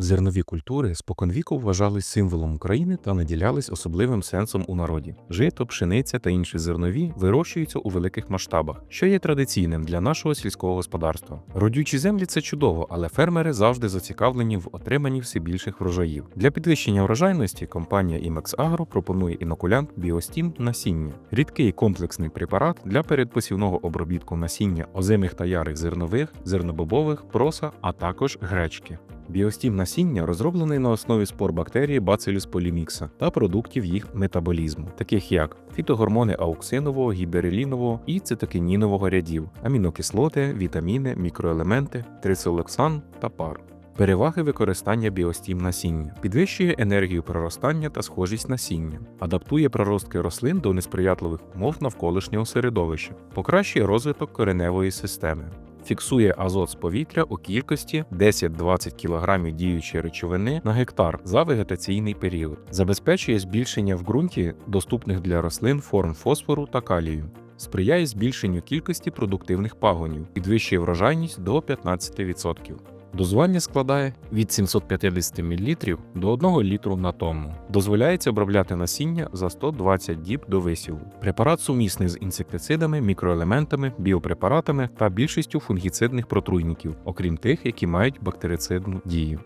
Зернові культури споконвіку вважались символом України та наділялись особливим сенсом у народі. Жито, пшениця та інші зернові вирощуються у великих масштабах, що є традиційним для нашого сільського господарства. Родючі землі це чудово, але фермери завжди зацікавлені в отриманні все більших врожаїв. Для підвищення врожайності компанія Imex Agro пропонує інокулянт Біостім насіння, рідкий комплексний препарат для передпосівного обробітку насіння озимих та ярих зернових, зернобобових, проса, а також гречки. Біостім насіння розроблений на основі спор бактерії Bacillus polymyxa та продуктів їх метаболізму, таких як фітогормони ауксинового, гіберелінового і цитокінінового рядів, амінокислоти, вітаміни, мікроелементи, трицелоксан та пар. Переваги використання біостім насіння. Підвищує енергію проростання та схожість насіння, адаптує проростки рослин до несприятливих умов навколишнього середовища, покращує розвиток кореневої системи, фіксує азот з повітря у кількості 10-20 кг діючої речовини на гектар за вегетаційний період, забезпечує збільшення в ґрунті доступних для рослин форм фосфору та калію. Сприяє збільшенню кількості продуктивних пагонів, підвищує врожайність до 15%. Дозування складає від 750 мл до 1 літру на тонну. Дозволяється обробляти насіння за 120 діб до висіву. Препарат сумісний з інсектицидами, мікроелементами, біопрепаратами та більшістю фунгіцидних протруйників, окрім тих, які мають бактерицидну дію.